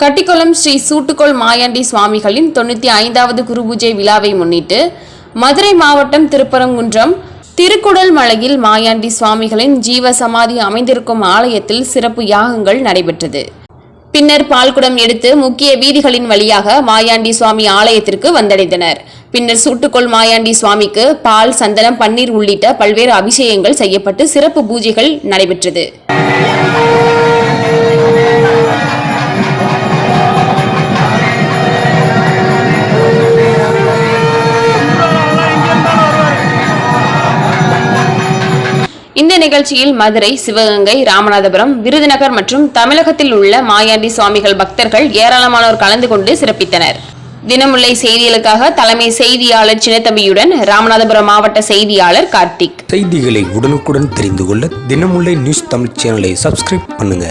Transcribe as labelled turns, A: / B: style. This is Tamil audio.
A: கட்டிக்குளம் ஸ்ரீ சூட்டுக்கோள் மாயாண்டி சுவாமிகளின் தொண்ணூற்றி ஐந்தாவது குருபூஜை விழாவை முன்னிட்டு மதுரை மாவட்டம் திருப்பரங்குன்றம் திருக்குடல் மலையில் மாயாண்டி சுவாமிகளின் ஜீவ சமாதி அமைந்திருக்கும் ஆலயத்தில் சிறப்பு யாகங்கள் நடைபெற்றது. பின்னர் பால்குடம் எடுத்து முக்கிய வீதிகளின் வழியாக மாயாண்டி சுவாமி ஆலயத்திற்கு வந்தடைந்தனர். பின்னர் சூட்டுக்கோள் மாயாண்டி சுவாமிக்கு பால் சந்தனம் பன்னீர் உள்ளிட்ட பல்வேறு அபிஷேகங்கள் செய்யப்பட்டு சிறப்பு பூஜைகள் நடைபெற்றது. இந்த நிகழ்ச்சியில் மதுரை சிவகங்கை ராமநாதபுரம் விருதுநகர் மற்றும் தமிழகத்தில் உள்ள மாயாண்டி சுவாமிகள் பக்தர்கள் ஏராளமானோர் கலந்து கொண்டு சிறப்பித்தனர். தினமுல்லை செய்திகளுக்காக தலைமை செய்தியாளர் சின்னத்தம்பியுடன் ராமநாதபுரம் மாவட்ட செய்தியாளர் கார்த்திக்.
B: செய்திகளை உடனுக்குடன் தெரிந்து கொள்ள தினமுல்லை நியூஸ் தமிழ் சேனலை சப்ஸ்கிரைப் பண்ணுங்க.